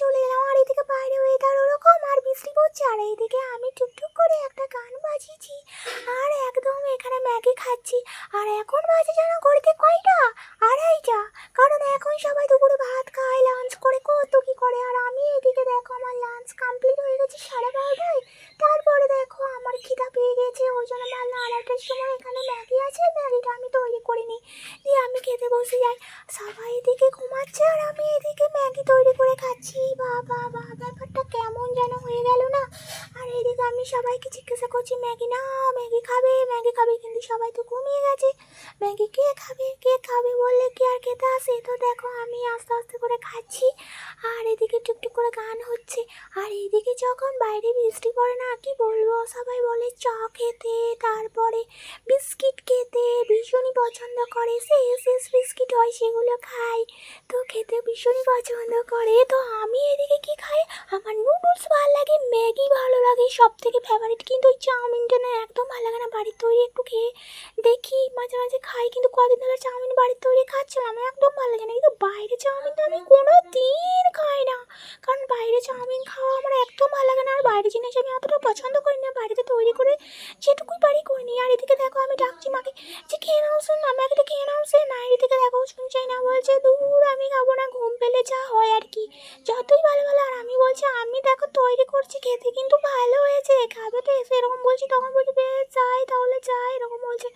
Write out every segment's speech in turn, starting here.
চলে এলাম আর এদিকে বাইরে ওয়েদার ওরকম আর বৃষ্টি পড়ছে। আর এইদিকে আমি টুকটুক করে একটা গান বাজিয়েছি আর একদম এখানে ম্যাগি খাচ্ছি। আর এখন বাজে জানো ঘড়িতে কয়টা? আড়াইটা। কারণ এখন সবাই দুপুরে ভাত খায় লাঞ্চ করে। কত কি করে? আর আমি এদিকে দেখো আমার লাঞ্চ কমপ্লিট হয়ে গেছে সাড়ে বারোটায়। তারপরে দেখো আমার খিদা পেয়ে গেছে। ওই জন্য ভাবলাম আড়াইটার সময় এখানে ম্যাগি আছে। যে দিয়ে আমি খেতে বসে যাই। সবাই এদিকে ঘুমাচ্ছে আর আমি এদিকে ম্যাগি তৈরি করে খাচ্ছি। বাবা বা ব্যাপারটা কেমন যেন হয়ে গেল না। আর এদিকে আমি সবাইকে জিজ্ঞাসা করছি, ম্যাগি না, ম্যাগি খাবে? ম্যাগি খাবে কিন্তু সবাই তো ঘুমিয়ে গেছে। ম্যাগি কে খাবে? কে খাবে বললে কি আর খেতে আসে? তো দেখো আমি আস্তে আস্তে করে খাচ্ছি। আর এদিকে টুকটুক করে গান হচ্ছে। আর এদিকে যখন বাইরে বৃষ্টি পড়ে না, কি বলব? সবাই বলে, চা খেতে, তারপরে বিস্কিট খেতে, ভীষণই পছন্দ করে। সে এস বিস্কিট হয়, সেগুলো খাই। তো খেতে ভীষণই পছন্দ করে। তো আমি এদিকে কি খাই? আমার নুডলস ভালো লাগে, ম্যাগি ভালো লাগে সব থেকে ফেভারিট কিন্তু ওই চাউমিনটা না একদম ভালো লাগে না, বাড়ির তৈরি একটু খেয়ে দেখি, মাঝে মাঝে খাই। কিন্তু কদিন ধরে চাউমিন বাড়ির তৈরি খাচ্ছিলাম, একদম ভালো লাগে না। কিন্তু বাইরে চাউমিন তো আমি কোনো দিন খাই না। কারণ বাইরে চাউমিন খাওয়া আমার একদম ভালো লাগে না। আর বাইরে জিনিস আমি অতটা পছন্দ করি না। বাড়িতে তৈরি করে যেটুকুই পারি করে নিই। আর এদিকে দেখো আমি ডাকছি মাকে, যে খেয়ে নাও শুন না ম্যাগিটা খেয়ে নাও সে না, এদিকে দেখো শুনছেই না। বলছে, দূর, আমি খাব না। ঘুম পেলে যা হয় আর কি। যতই ভালো ভালো। আর আমি বলছি, আমি দেখো তৈরি করছি, খেতে কিন্তু ভালো হয়েছে। খাবে তো এসে। এরকম বলছি, তখন বলছি, বেশ, যাই তাহলে যাই। এরকম বলছে।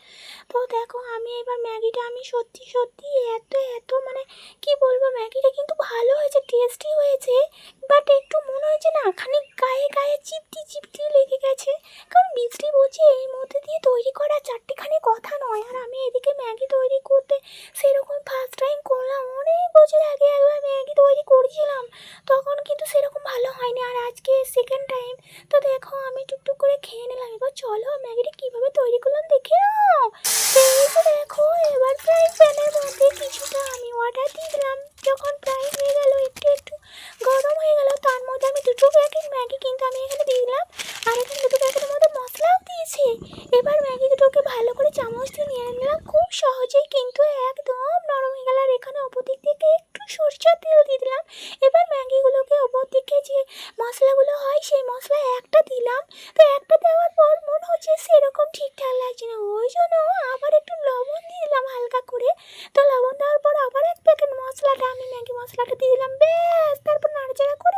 তো দেখো আমি এবার ম্যাগিটা আমি সত্যি সত্যি এত এত মানে কি বলব? ম্যাগিটা কিন্তু ভালো হয়েছে। টেস্টি হয়েছে বাট একটু মনে হয়েছে না, খানিক গায়ে গায়ে চিপটি চিপটি লেগে গেছে। কারণ বৃষ্টি বলছে, এই মধ্যে দিয়ে তৈরি করা চারটিখানি কথা নয়। আর আমি এদিকে ম্যাগি তৈরি করতে সেরকম ফার্স্ট টাইম করলাম। অনেক বছর আগে একবার ম্যাগি তৈরি করেছিলাম, তখন কিন্তু সেরকম ভালো হয়নি। আর আজকে সেকেন্ড টাইম তো দেখো আমি টুকটুক করে খেয়ে নিলাম। এবার চলো, ম্যাগিটা কীভাবে তৈরি করলাম দেখে নাও এই যে দেখো এবার ফ্রাই প্যানের মধ্যে কিছুটা আমি ওয়াটার দিয়ে দিলাম যখন ফ্রাই হয়ে গেল একটু একটু গরম হয়ে গেল তার মধ্যে আমি দুটো প্যাকেট ম্যাগি কিন্তু আমি এখানে দিয়ে দিলাম আর এখানে দুটো প্যাকেটের মধ্যে মশলাও দিয়েছি এবার ম্যাগি দুটোকে ভালো করে চামচ দিয়ে নিয়ে নিলাম। খুব সহজেই কিন্তু একদম নরম হয়ে গেল। আর এখানে ওপর দিক থেকে একটু সরষের তেল দিয়ে দিলাম। এবার ম্যাগিগুলোকে ওপর দিকে যে মশলাগুলো হয়, সেই মশলা একটা দিলাম। তো একটা দেওয়ার পর মনে হচ্ছে সেরকম ঠিকঠাক লাগছে না। ওই জন্য আবার একটু লবণ দিয়ে দিলাম হালকা করে। তো লবণ দেওয়ার পর আবার এক প্যাকেট মশলাটা, আমি ম্যাগি মশলাটা দিয়ে দিলাম। ব্যাস, তারপর নাড়াচাড়া করে